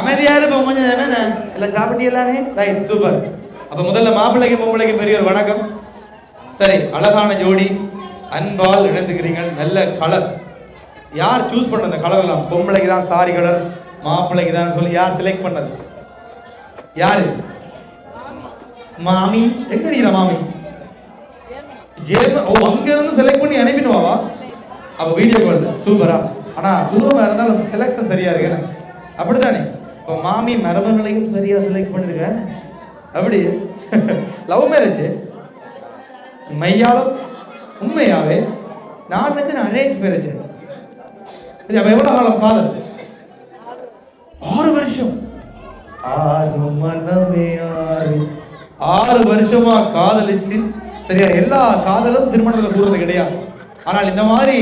அமைதியா இருப்போம் கொஞ்சம் என்ன எல்லாம் சாப்பிட்டீங்களானே ரைட் சூப்பர் அப்ப முதல்ல மாப்பிள்ளைக்கு பொம்பளைக்கு பெரிய ஒரு வணக்கம். சரி அழகான ஜோடி அன்பால் இணைந்துக்கிறீர்கள் நல்ல கலர் யார் சூஸ் பண்ண அந்த கலர் எல்லாம்? பொம்பளைக்கு தான் சாரி கலர் மாப்பிள்ளைக்கு தான் சொல்லி யார் செலக்ட் பண்ணது? யாரு? மாமி. எங்க நிக்கிற மாமி? ஜேர்மன் ஓ அங்க இருந்து செலக்ட் பண்ணி அனுப்பிடுவாவா அப்ப வீடியோ கால் சூப்பரா ஆனா தூரமா இருந்தாலும் செலக்ஷன் சரியா இருக்கு அப்படித்தானே? இப்போ மாமி மரபங்களையும் சரியா செலக்ட் பண்ணிருக்கேன் அப்படி. லவ் மேரேஜ் மையாலும் உண்மையாவே நான் நினைச்சேன் அரேஞ்ச் மேரேஜ் அப்ப எவ்வளவு காலம் காதல்? ஆறு வருஷம். ஆறு மனமே ஆறு. ஆறு வருஷமா காதலிச்சு. சரியா எல்லா காதலும் திருமணத்துல கூறுறது கிடையாது. ஆனால் இந்த மாதிரி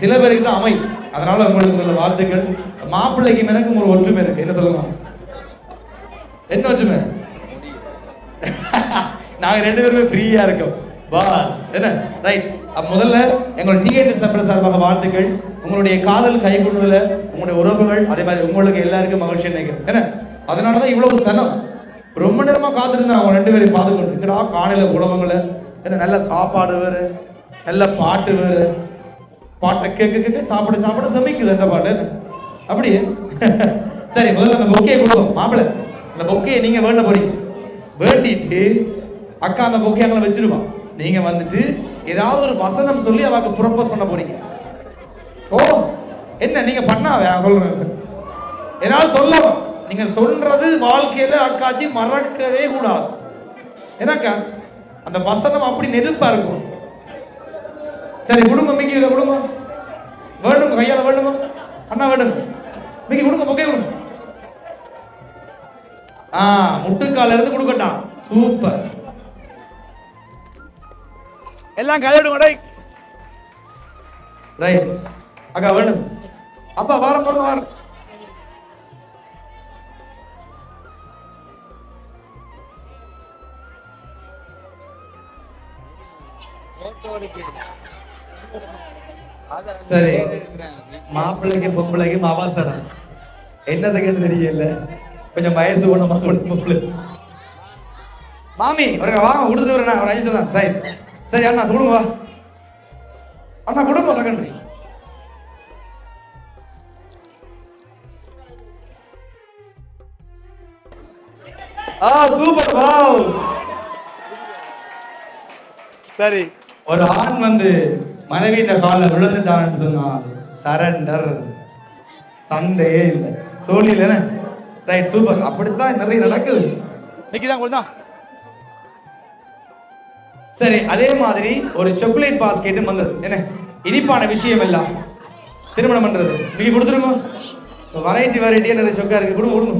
சில பேருக்கு தான் அமை அதனால உங்களுக்கு நல்ல வாழ்த்துக்கள். மாப்பிள்ளைக்கு எனக்கும் ஒரு ஒற்றுமை இருக்கு. என்ன சொல்லலாம்? என்ன ஒற்றுமை? நாங்கள் ரெண்டு பேருமே ஃப்ரீயா இருக்கோம். பாஸ் என்ன? ரைட் முதல்ல எங்களோட டிஎன்எஸ் நம்பர் சார்பாக வாழ்த்துக்கள். உங்களுடைய காதல் கை உங்களுடைய உறவுகள் அதே மாதிரி உங்களுக்கு எல்லாருக்கும் மகிழ்ச்சி நினைக்கிறேன் என்ன? அதனால தான் இவ்வளவு சனம். ரொம்ப நேரமாக காத்திருந்தேன் அவங்க ரெண்டு பேரையும் பார்த்துக்கொண்டு எங்கடா காலையில் உணவுகளை என்ன நல்ல சாப்பாடு வேறு நல்ல பாட்டு வேறு பாட்டை கேட்க கேட்க சாப்பிட சாப்பிட சமைக்கல இந்த பாட்டு. அப்படி சரி முதல்ல அந்த பொக்கையை கொடுப்போம். மாப்பிள்ள அந்த பொக்கையை நீங்க வேண்ட போறீங்க. வேண்டிட்டு அக்கா அந்த பொக்கையை அங்கே வச்சிருவான் நீங்க வந்துட்டு ஏதாவது ஒரு வசனம் சொல்லி அவக்கு ப்ரொபோஸ் பண்ண போறீங்க. ஓ என்ன நீங்க பண்ணாத? சொல்றேன். ஏதாவது சொல்லலாம் நீங்க சொல்றது வாழ்க்கையில அக்காச்சி மறக்கவே கூடாது. என்னக்கா அந்த வசனம் அப்படி நெருப்பா இருக்கும். சரி கொடுங்க மிக்கி இதை கொடுங்க வேணுங்க கையால வேணுமா அண்ணா வேணுங்க மிக்கி கொடுங்க பொக்கை கொடுங்க ஆ முட்டுக்கால இருந்து கொடுக்கட்டான் சூப்பர். எல்லாம் கையிடுங்க டை ரைட் அக்கா வேணும் அப்பா வாரம் போங்க வாரம். சரி. மாப்பிள்ளைக்கு பொம்பளைக்கு அவசரம். என்னதுக்குன்னு தெரியல. கொஞ்சம் வயசு போன மாப்பிள்ளை பொம்பளை மாமி ஒரு வாங்க கொடுத்துட்டு வரேன் ஒரு அஞ்சு தான். சரி. சரி அண்ணா கொடுங்க வா. அண்ணா கொடுங்க செகண்ட் ஆ சூப்பர் வாவ். சரி. ஒரு ஆண் வந்து மனைவியின் காலில் விழுந்துட்டான்னு சொன்னால் சரண்டர். சண்டையே இல்லை. சோழி இல்லைன்னு? ரைட் சூப்பர் அப்படித்தான் நிறைய நடக்குது. இன்னைக்கு தான் கொடுத்தா சரி அதே மாதிரி ஒரு சாக்லேட் பாஸ்கெட்டும் வந்தது. என்ன? இனிப்பான விஷயம் எல்லாம் திருமணம் பண்றது. இன்னைக்கு கொடுத்துருங்க. வெரைட்டி வெரைட்டியாக நிறைய சொக்கா இருக்கு. கொடுங்க கொடுங்க.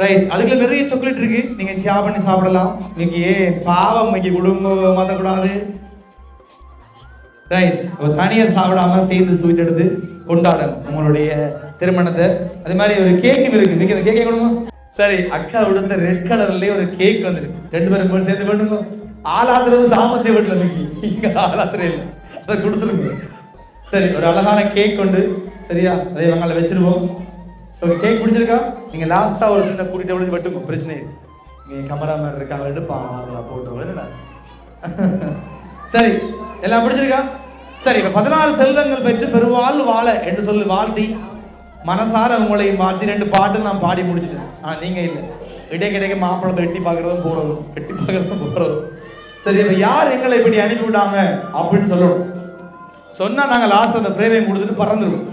ரைட் அதுக்குள்ள நிறைய சாக்லேட் இருக்கு. நீங்க ஷேர் பண்ணி சாப்பிடலாம். இன்னைக்கு ஏன் பாவம் இன்னைக்கு குடும்பம் மாத்தக்கூடாது. ரைட் தனியா சாப்பிடாம சேர்ந்து ஸ்வீட் எடுத்து கொண்டாடணும். உங்களுடைய திருமணத்தை. அது மாதிரி ஒரு கேக்கும் இருக்கு. நீங்க அந்த கேக்கை கொடுங்க? சரி அக்கா கொடுத்த ரெட் கலர்லயே ஒரு கேக் வந்துருக்கு. ரெண்டு பேரும் கூட சேர்ந்து பண்ணுங்க ஆளாத்துறது சாமத்தை வீட்டுல இன்னைக்கு. இங்க ஆளாத்துற இல்லை. அதை கொடுத்துருங்க. சரி ஒரு அழகான கேக் கொண்டு சரியா? அதை இவங்கள வச்சிருவோம். ஓகே கேக் பிடிச்சிருக்கா? நீங்க லாஸ்டா ஒரு சின்ன கூட்டிகிட்டு விழுந்து வெட்டுக்கும் பிரச்சனை நீங்கள் இங்க கேமராமேன் இருக்காங்க எடுப்பான் அதெல்லாம் போட்டு என்னடா சரி எல்லாம் பிடிச்சிருக்கா? சரி இப்ப பதினாறு செல்வங்கள் பெற்று பெருவாழ் வாழ என்று சொல்லி வாழ்த்தி மனசார உங்களையும் வாழ்த்தி ரெண்டு பாட்டு நான் பாடி முடிச்சிட்டேன். ஆனால் நீங்க இல்லை. இடைக்கிடைக்க மாப்பிள்ளை வெட்டி பார்க்கறதும் போறதும் வெட்டி பார்க்குறதும் போறதும் சரி இப்ப யார் எங்களை இப்படி அனுப்பி விட்டாங்க அப்படின்னு சொல்லணும். சொன்னா நாங்க லாஸ்ட் அந்த ஃப்ரேமை கொடுத்துட்டு பறந்துருவோம்.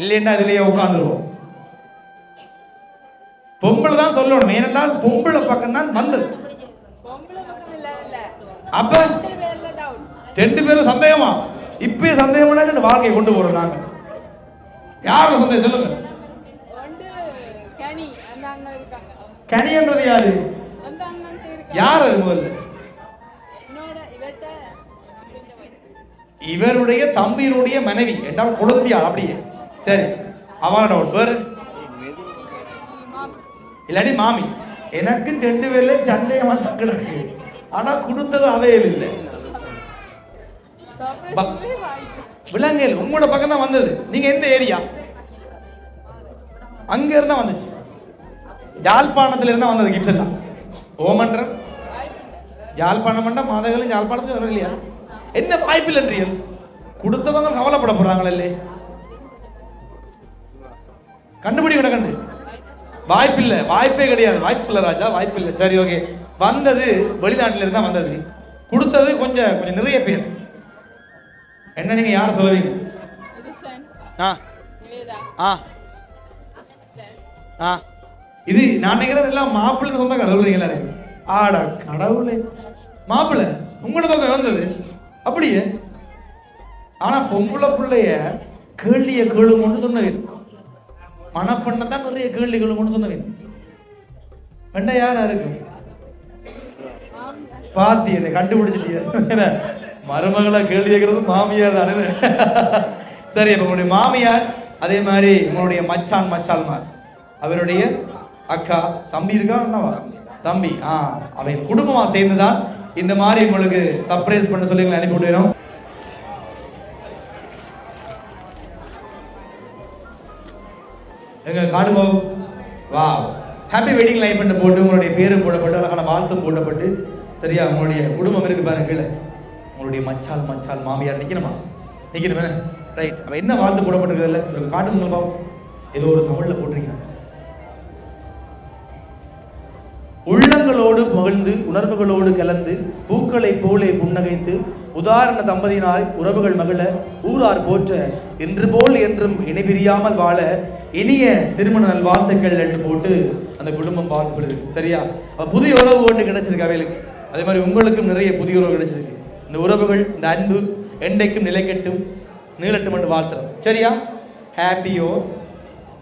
இல்லைன்னா இதுலயே உட்காந்துருவோம் பொம்பளை தான் சொல்லணும். ஏனென்றால் பொம்பளை பக்கம் தான் வந்தது. அப்ப ரெண்டு பேரும் சந்தேகமா? இப்பயே சந்தேகம்னா வாழ்க்கையை கொண்டு போறோம் நாங்க. யாரும் சந்தேகம்? சொல்லுங்க. ஒன்று கனி யாரு? யார் அது முதல்ல? இவருடைய தம்பியினுடைய மனைவி. என்றால் குழந்தையா அப்படியே. சரி அவனோட ஒரு பேரு? இல்லாட்டி மாமி எனக்கு ரெண்டு பேர்ல சண்டையை தான் கிடக்கு ஆனா கொடுத்தது அவையில் இல்லை. விலங்குகள் உங்களோட பக்கம் தான் வந்தது. நீங்க எந்த ஏரியா? அங்க இருந்தா வந்துச்சு. யாழ்ப்பாணத்துல இருந்தா வந்தது கிஃப்ட் ஓமன்றம் ஜாழ்ப்பாணம் யாழ்ப்பாணம் மாதகளும் யாழ்ப்பாணத்துல வரும் இல்லையா என்ன வாய்ப்பு இல்லைன்றீங்க கொடுத்தவங்க கவலைப்பட போறாங்களே. கண்டுபிடி கண்டு. வாய்ப்பில்லை வாய்ப்பே கிடையாது. வாய்ப்பில்லை ராஜா வாய்ப்பில்லை. சரி ஓகே. வந்தது வெளிநாட்டில இருந்தா வந்தது. கொடுத்தது கொஞ்சம் கொஞ்சம் நிறைய பேர். என்ன நீங்க யாரை சொல்லுவீங்க? ஆ. ஆ. ஆ. இது நான் நினைக்கிறேன் எல்லாம் மாப்பிள்ளை சொந்த கடவுள்றீங்களே ஆடா கடவுளே. மாப்பிள்ளை உங்களோட பக்கம் வந்தது. அப்படியே. ஆனா பொம்பளை பிள்ளைய கேள்விய கேளுமோன்னு சொன்னவன். மனப்பண்ண தான் நிறைய கேள்வி கேளுமோன்னு சொன்னவன். வெண்ட யாரா இருக்கும் பாத்தியனை கண்டுபிடிச்சிட்டிய. மருமகளை கேள்வி கேட்கறது மாமியார் தானே. சரி அப்ப உங்களுடைய மாமியார் அதே மாதிரி உங்களுடைய மச்சான் மச்சால்மார் அவருடைய அக்கா தம்பி இருக்கா என்னவா தம்பி. ஆ அவை குடும்பமா சேர்ந்துதான் இந்த மாதிரி உங்களுக்கு சர்ப்ரைஸ் பண்ண சொல்லி எங்களை அனுப்பி விடுறோம் எங்க காடுகோ வா ஹாப்பி வெட்டிங் லைஃப் போட்டு உங்களுடைய பேரும் போடப்பட்டு அழகான வாழ்த்தும் போடப்பட்டு சரியா? உங்களுடைய குடும்பம் இருக்கு பாருங்க கீழே. உங்களுடைய மச்சால் மச்சால் மாமியார் நிற்கணுமா நிற்கணுமே ரைட் அப்ப என்ன வாழ்த்து போடப்பட்டிருக்குதுல்ல உங்களுக்கு காட்டுங்கள் பாவம். ஏதோ ஒரு தமிழில் போட்டிருக்கீங்க உள்ளங்களோடு மகிழ்ந்து உணர்வுகளோடு கலந்து பூக்களைப் போலே புன்னகைத்து உதாரண தம்பதியினார் உறவுகள் மகிழ ஊரார் போற்ற என்று போல் என்றும் இணைபிரியாமல் வாழ இனிய திருமண நல்வாழ்த்துக்கள் என்று போட்டு அந்த குடும்பம் வாழ்த்து சரியா? புதிய உறவு ஒன்று கிடைச்சிருக்கு அவைகளுக்கு. அதே மாதிரி உங்களுக்கும் நிறைய புதிய உறவு கிடைச்சிருக்கு. இந்த உறவுகள் இந்த அன்பு என்றைக்கும் நிலைக்கட்டும் நீளட்டும் என்று வாழ்த்துறோம். சரியா? ஹாப்பியோ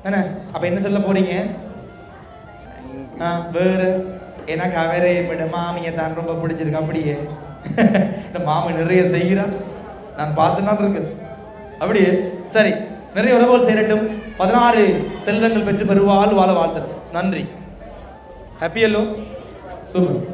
என்ன? அப்போ என்ன சொல்ல போறீங்க? ஆ, வேற? எனக்கு அவரே இப்ப மாமியை தான் ரொம்ப பிடிச்சிருக்கு அப்படியே. இந்த மாமி நிறைய செய்கிறான் நான் பார்த்து தான் இருக்குது. அப்படியே சரி. நிறைய உறவுகள் சேரட்டும் பதினாறு செல்வங்கள் பெற்று பெறுவாள் வாழ வாழ்த்துறோம். நன்றி. ஹாப்பி அல்லோ சூப்பர்